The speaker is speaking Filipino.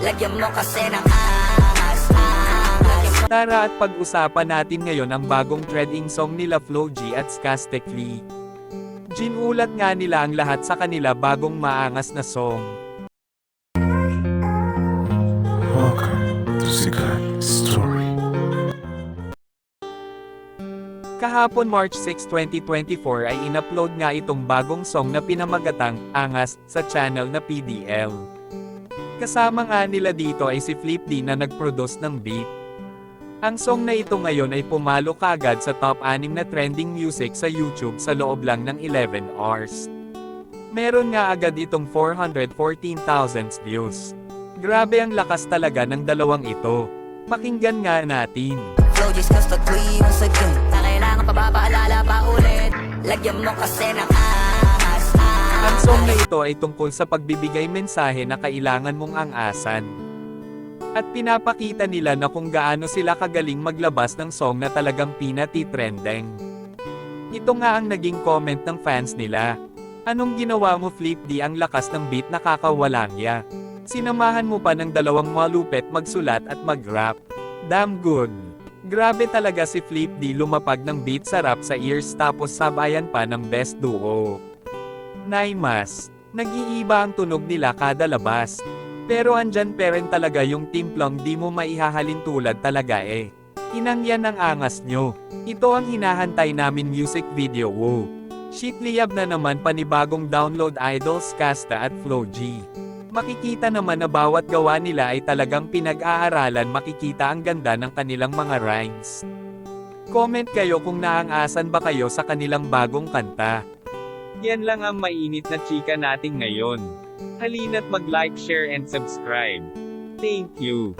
Lagyan mo kasi ng angas, angas Tara at pag-usapan natin ngayon ang bagong trending song nila Flo G at Skastek Lee. Ginulat nga nila ang lahat sa kanila bagong maangas na song. Welcome to Sikat Story. Kahapon March 6, 2024 ay inupload nga itong bagong song na pinamagatang Angas sa channel na PDL. Kasama nga nila dito ay si Flip D na nag-produce ng beat. Ang song na ito ngayon ay pumalo kagad sa top 6 na trending music sa YouTube sa loob lang ng 11 hours. Meron nga agad itong 414,000 views. Grabe ang lakas talaga ng dalawang ito. Pakinggan nga natin. Flow just Na kailangan pa ba pa ulit Lagyan mo kasi ng angas Ang song na ito ay tungkol sa pagbibigay mensahe na kailangan mong angasan. At pinapakita nila na kung gaano sila kagaling maglabas ng song na talagang pinati-trending. Ito nga ang naging comment ng fans nila. Anong ginawa mo Flip D ang lakas ng beat nakakawalangya? Sinamahan mo pa ng dalawang malupet magsulat at mag-rap. Damn good. Grabe talaga si Flip D lumapag ng beat sa rap sa ears tapos sabayan pa ng best duo. Naimas, nag-iiba ang tunog nila kada labas. Pero andyan pa rin talaga yung timplong di mo maihahalin tulad talaga eh. Inang yan ang angas nyo. Ito ang hinahantay namin music video wo. Shitliyab na naman panibagong download idols Casta at Flow G. Makikita naman na bawat gawa nila ay talagang pinag-aaralan makikita ang ganda ng kanilang mga rhymes. Comment kayo kung naangasan ba kayo sa kanilang bagong kanta. Yan lang ang mainit na chika natin ngayon. Halina't mag-like, share and subscribe. Thank you.